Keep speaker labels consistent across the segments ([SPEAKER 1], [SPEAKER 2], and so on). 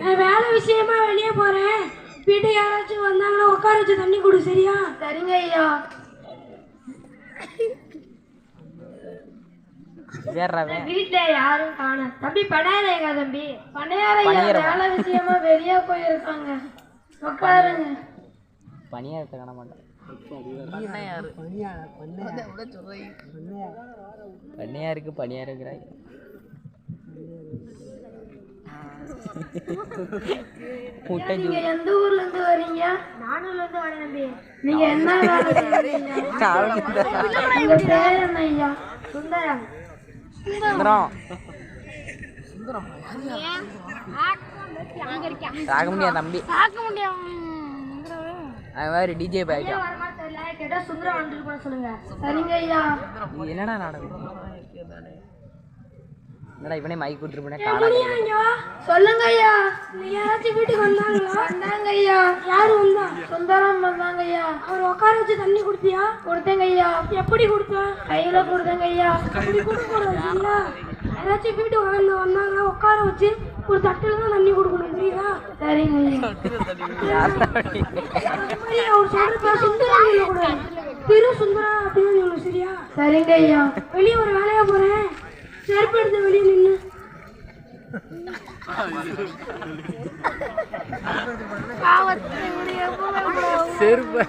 [SPEAKER 1] நான் வேலை விஷயமா வெளியே போறேன். வீட்டுக்கு யாராச்சும் வந்தாங்கன்னா உட்கார வச்சு தண்ணி கொடு சரியா? சரிங்க ஐயா. வீட்ல யாரும் காண தம்பி படையாரேங்க தம்பி.
[SPEAKER 2] பணியாரம்.
[SPEAKER 1] வேலை விஷயமா வெளியே போயிருக்காங்க. உட்காருங்க.
[SPEAKER 2] பனியாரத்தை காண மாட்டேன் பண்ணையாருக்கு பனியார் இருக்கிறாய். முட்டை
[SPEAKER 1] நீங்க எந்த ஊர்ல இருந்து வரீங்க? நானூர்ல இருந்து வரேன் தம்பி. நீங்க என்ன வேலை செய்றீங்க? உங்க பேர் என்ன ஐயா? சுந்தரம்.
[SPEAKER 2] சுந்தரம். தாக்க முடியாது தம்பி.
[SPEAKER 1] பார்க்க முடியும்
[SPEAKER 2] அவன் மாதிரி டிஜே பாய்க்கான்
[SPEAKER 1] வரமா தெரியல கேட்டா சுந்தரம் வந்துட்டு போன சொல்லுங்க. சரிங்க ஐயா.
[SPEAKER 2] இது என்னடா நாடகம்? என்னடா இவனே மைக் கொடுத்துட்டு
[SPEAKER 1] இங்க வா. சொல்லுங்க ஐயா? யாராச்சும் வீட்டுக்கு வந்தாங்களா? வந்தாங்க ஐயா யாரு வந்தா? சுந்தரம் வந்தாங்க ஐயா அவர் உட்கார வச்சு தண்ணி கொடுத்தியா கொடுத்தேங்க ஐயா எப்படி கொடுத்த கையில கொடுத்தேங்க ஐயா அப்படி கொடுக்கூடாது சரியா யாராச்சும் வீட்டுக்கு வந்து வந்தாங்கன்னா உட்கார வச்சு ஒரு தட்டுல தான் தண்ணி கொடுக்கணும் புரியுதா? சரிங்க ஐயா அவர் சொல்றப்ப சுந்தரம் திரு சுந்தரா அப்படின்னு சொல்லணும் சரியா? சரிங்க ஐயா வெளியே ஒரு வேலையா போறேன். செருப்பு எடுத்து வெளியே நின்று
[SPEAKER 2] செருப்பு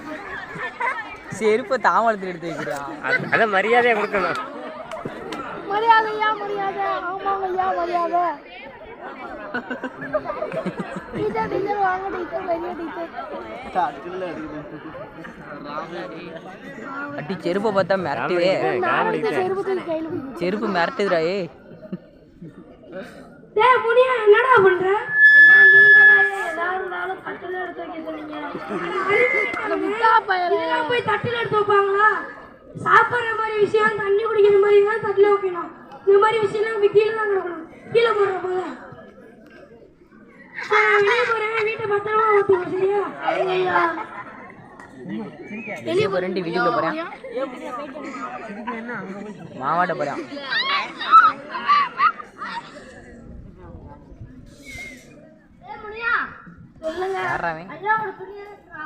[SPEAKER 2] செருப்பு தாமரத்தில் எடுத்து
[SPEAKER 3] மரியாதையை கொடுக்கணும்.
[SPEAKER 1] மரியாதையா மரியாதை? ஆமாங்க ஐயா மரியாதை. டீச்சர் டீச்சர் வாங்க டீச்சர் பெரிய டீச்சர்
[SPEAKER 2] அட்டி செருப்பை பார்த்தா மிரட்டுவே
[SPEAKER 1] செருப்பு தூக்கி
[SPEAKER 2] மிரட்டுதுடா ஏ
[SPEAKER 1] டேய் முனியா என்னடா பண்ற? தட்டுல எடுத்து வைக்க சொன்னீங்க போய் தட்டுல எடுத்து வைப்பாங்களா? சாப்பிட்ற மாதிரி விஷயம் தண்ணி குடிக்கிற மாதிரி தான் தட்டில் வைக்கணும். இந்த மாதிரி விஷயம்லாம் கீழே தான் கிடக்கணும். கீழே போடுற போல. வெளியே போறேன் வீட்டை பத்திரமா ஊத்துங்க சரியா?
[SPEAKER 2] வெளியே போறேன் வீட்டுக்குள்ள போறேன் மாவாட்ட போறேன்
[SPEAKER 1] சொல்லுங்க
[SPEAKER 2] யாராவன்
[SPEAKER 1] ஐயா ஒரு துணி எடுத்துடா.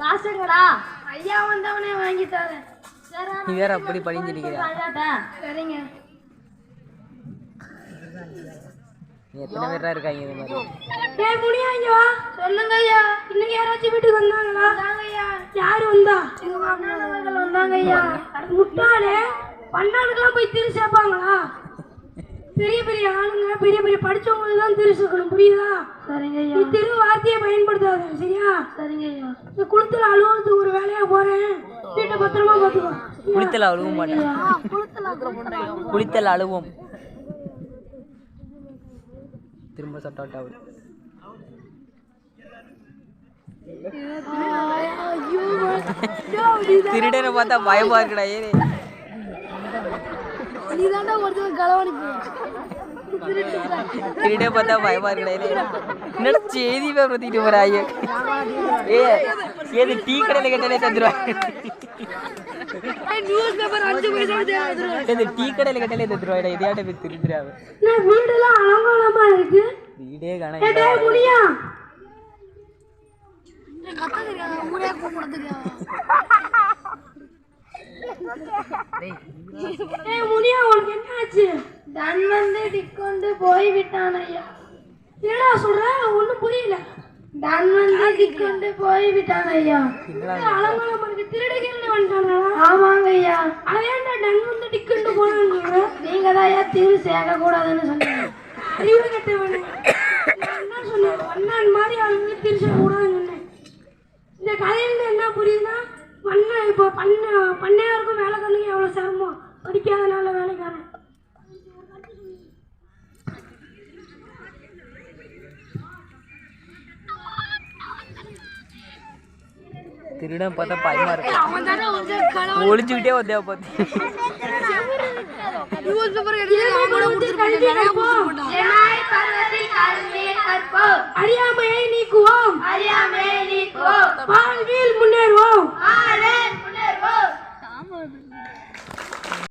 [SPEAKER 1] காசுங்கடா. ஐயா வந்தவனே வாங்கி தரேன்.
[SPEAKER 2] நீ வேற அப்படி படிஞ்சிருக்கிறியா
[SPEAKER 1] சரிங்க.
[SPEAKER 2] எத்தனை பேரா இருக்காங்க இது மாதிரி?
[SPEAKER 1] டேய் முனியா இங்க வா. சொல்லுங்க ஐயா இன்னைக்கு யாராச்சும் வீட்டுக்கு வந்தாங்களா? ஐயா யாரு வந்தா? எங்க மாமனார்கள் வந்தாங்க ஐயா முட்டாளே. பண்டாளுக்கெல்லாம் போய் திரு சேர்ப்பாங்களா பெரிய பெரிய ஆளுங்க பெரிய பெரிய படிச்சவங்களுக்கு தான் திரு சேர்க்கணும் புரியுதா? சரிங்க ஐயா நீ திரு வார்த்தையை பயன்படுத்தாத சரியா? சரிங்க ஐயா இந்த குளத்துல அலுவலகத்துக்கு ஒரு வேலையா போறேன். வீட்டை பத்திரமா பாத்துக்கோ
[SPEAKER 2] குளித்தல் அழுவ மாட்டேன். குளித்தல் அழுவோம். திரும்ப சட்டாட்டா திருடனை பார்த்தா பயமா இருக்குடா ஏறே.
[SPEAKER 1] நீதாண்டா ஒருத்தர் களவாணிப்பு
[SPEAKER 2] திருடே பார்த்தா பயமா இருக்குடா என்னடா செய்தி பேர் பத்திட்டு போறாங்க ஏ ஏது டீ கடையில கேட்டாலே தந்துருவாங்க.
[SPEAKER 1] நியூஸ் பேப்பர் அஞ்சு பைசா
[SPEAKER 2] ஏது டீ கடையில கேட்டாலே தந்துருவாங்க இதையாட்ட போய்
[SPEAKER 1] நான் வீடெல்லாம் அலங்கோலமா இருக்கு?
[SPEAKER 2] வீடே காண
[SPEAKER 1] முனியா ஏய் முனியா உனக்கு என்ன ஆச்சு தன் வந்து டிக்கொண்டு போய் விட்டான் ஐயா. என்னடா சொல்ற? ஒண்ணும் புரியல. தன் வந்து டிக்கொண்டு போய் விட்டான் ஐயா. அலங்கோலம் இருக்கு. திருடுகிறன்னு வந்துட்டாங்களா ஆமாங்க ஐயா அதேண்டா டன் வந்து டிக்கொண்டு போனான்னு நீங்க தான் ஐயா திரு சேர்க்க கூடாதுன்னு சொன்னீங்க அறிவு கட்டவனே நான் என்ன சொன்னேன் வண்ணான் மாதிரி ஆளுங்க திருச்ச கூடாதுன்னு சொன்னேன். இந்த கதையில என்ன புரியுதுன்னா பண்ண இப்போ பண்ண பண்ணையாருக்கும் வேலைக்காரனுக்கும் எவ்வளோ சிரமம்? படிக்காதனால வேலைக்காரன்.
[SPEAKER 2] திருடன் பார்த்தா பயமா இருக்கு. ஒளிஞ்சுக்கிட்டே வந்தேன் பார்த்து.
[SPEAKER 1] அறியாமையை நீக்குவோம். அறியாமையை நீக்குவோம். வாழ்வில் முன்னேறுவோம்